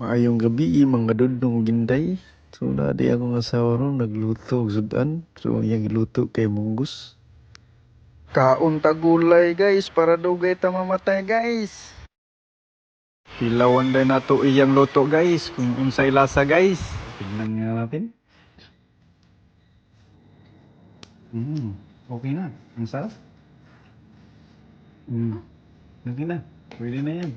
Maayong gabi mga dudong ginday. So dati ako nga asawa ron nagluto og sudan. So yang giluto kay munggus. Kaon ta gulay guys para dugay ta mamatay guys. Hilawan din nato iyang luto guys kung unsay lasa guys. Tignan nga natin. Mm, okay na. Ang sarap. Mm. Okay na. Pwede na yan.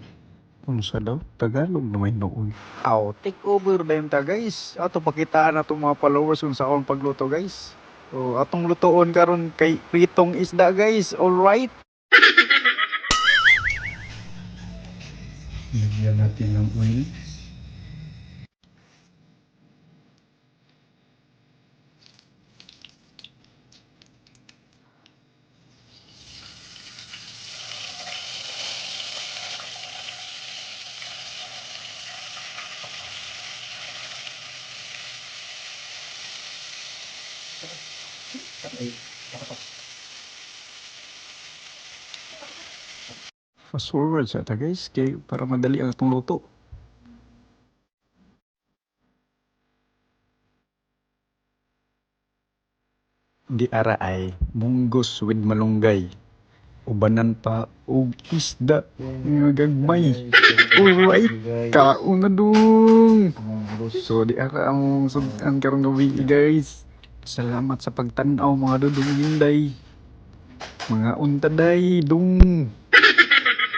Unsa daw? Tagalog na may noon. Aw, take over na yun ta guys. Ato pakitaan na itong mga followers kung saan pagluto guys. So, atong lutoon karon kay pritong isda guys. Alright? Lagyan natin ng oil. Fast forward sa ta guys kay para madali ang atong luto. Di ara ay munggos with malunggay. Ubanan pa og isda nga gagmay. Alright, kaon na dong. So di ara ang sudan karong gabi guys. Salamat sa pagtan-aw mga dudong hinday. Mga untaday dong.